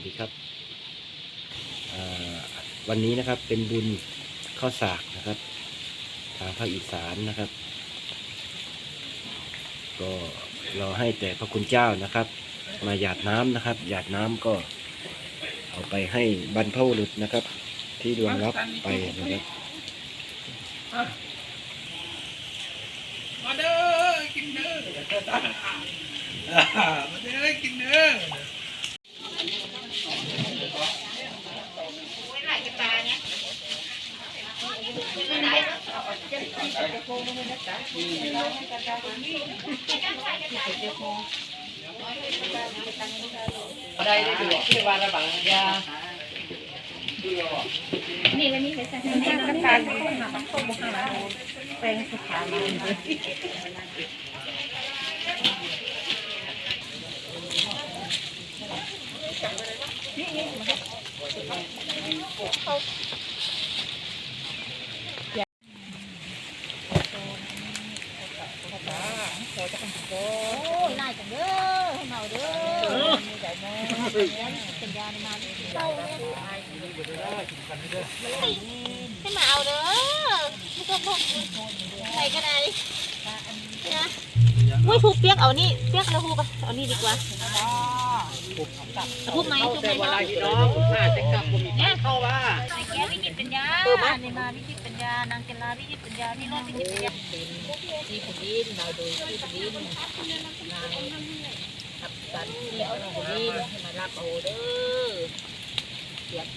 วัสดีครับวันนี้นะครับเป็นบุญข้าวสากนะครับ ทางภาคอีสานนะครับ ก็เราให้แต่พระคุณเจ้านะครับ มาหยาดน้ำนะครับ หยาดน้ำก็เอาไปให้บรรพบุรุษนะครับ ที่ดวงรับไปนะครับมาเด้อกินเด้อมาเด้อกินเด้อ ได้ได้ดูที่วานระบังยานี่แล้วนี่ไปใส่ในน้ำตาลเข้ามาเข้าบุกมาแปลงสุขามา โอ้ยนายจังเด้อให้เมาเด้อมีใจแม่เป็นยาในมาเต้าเนี่ยให้มาเอาเด้อไม่ต้องพกใส่กันไหนนะอุ้ยทุบเปียกเอานี่เปียกแล้วทุบไปเอานี่ดีกว่าทุบไหมทุบไหมแต่เวเนาะลาพี่น้องถ้าจะกลับผมเข้าว่า วิจิตปัญญาในมาวิจิตปัญญานางเกลาวิจิตปัญญาพี่น้องวิจิตปัญญาที่ผดินเราโดยที่ผดินนายขับสันที่ผดินมารับเอาเด้อเสียบ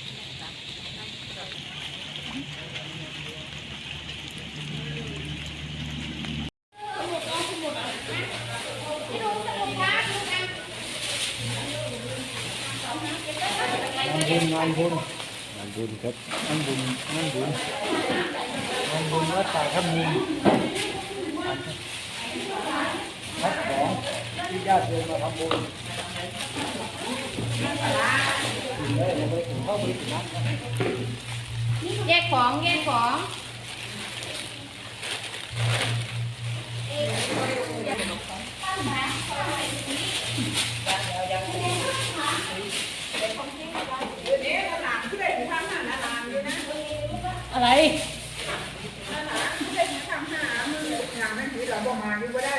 งานบุญงานบุญ ครับงานบุญงานบุญงานบุญวัดป่าขมินพัดของที่ญาติโยมมาทำบุญแยกของแยกของอะ อะไรอย่างนั้นคือเราบอกมานี่ก็ได้